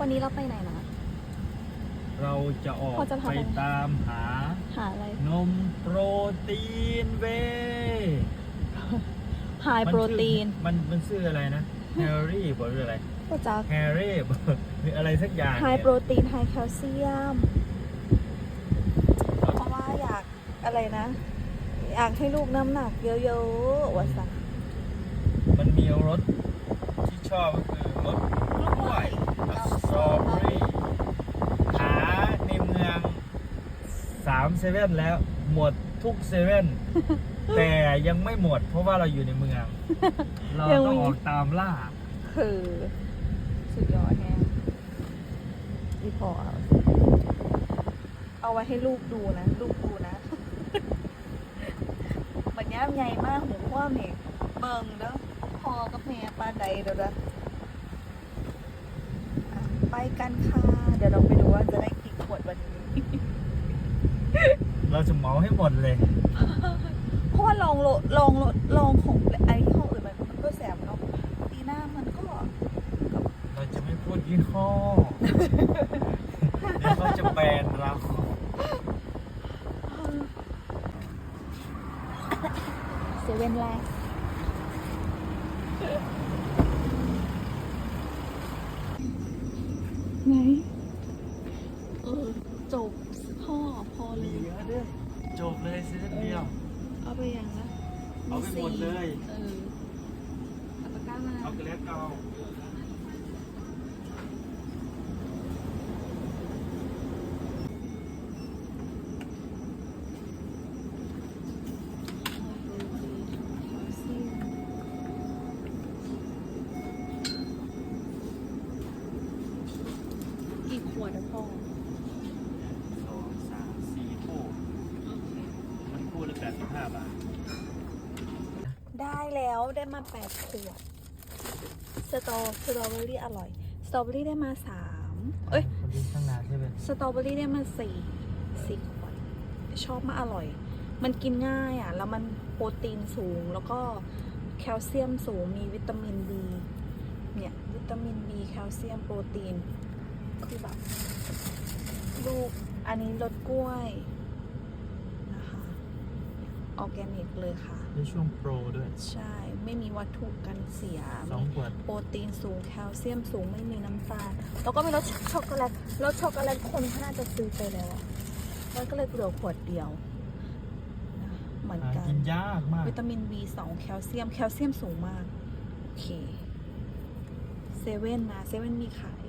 วันนี้เราไปไหนนะ เราจะออกพอจะพาไปไป ตามหา หาอะไร นมโปรตีนเวย์ไฮโปรตีนมันมันชื่ออะไรนะแฮร์รี่บอกหรืออะไรก็จะแฮร์รี่หรืออะไรสักอย่างไฮเนี่ยโปรตีนไฮแคลเซียม เพราะว่าอยากอะไรนะ อยากให้ลูกน้ำหนักเยอะๆวะสันมันมีรสที่ชอบก็คือรสกล้วยกับสตรอเบอรี่หาในเมืองสามเซเว่นแล้ว หมดทุกเซเว่นแต่ยังไม่หมด เพราะว่าเราอยู่ในเมือง เรายังต้องมีออกตามล่า คือสุดยอดแฮงอีพอเอาเอาไว้ให้ลูกดูนะ ลูกดูนะบัญญัติใหญ่มากหมูคว่ำนี่เบิ่งเด้อพอกับแม่ปลาใดเด้อเด้ออะไปกันค่ะ เดี๋ยวเราไปดูว่าจะได้กี่ขวดวันนี้ เราจะเหมาให้หมดเลย เพราะว่าลองโลลองโลลองของไอ้ที่ห้องอื่นมันมันก็แสบเนาะปีหน้ามันก็เราจะไม่พูดยี่ห้อเดี๋ยวเขาจะแบนเราเซเว่นแรกไหนเออจบพ่อพอเล มี ย เยอะด้วย จบเลยเซตเดียว เอาไปยังนะเอาไปหมดเลย เออเอาตะกร้ามาเอากระเล็บเอากี่ขวดอะพ่อ 85 บาท ได้แล้วได้มา8ขวดสตรอสตอเบอรี่อร่อย สตรอเบอรี่ได้มา3เอ้ยข้างหน้าใช่ไหมสตรอเบอรี่ได้มา4 4ขวดชอบมากอร่อย มันกินง่ายอะ แล้วมันโปรตีนสูงแล้วก็แคลเซียมสูงมีวิตามินบีเนี่ย วิตามินบีแคลเซียมโปรตีน คือแบบลูกอันนี้รสกล้วย ร์แกนิกเลยค่ะ ในช่วงโปรด้วย ใช่ ไม่มีวัตถุกันเสีย สองขวด โปรตีนสูง แคลเซียมสูง ไม่มีน้ำตาล แล้วก็มีรสช็อกโกแลต รสช็อกโกแลตคนเขาน่าจะซื้อไปแล้วอะมันก็เลยเหลือขวดเดียวนะเหมือนหากัน กินยากมาก วิตามิน B2 แคลเซียม แคลเซียมสูงมาก โอเค เซเว่นนะ เซเว่นมีขาย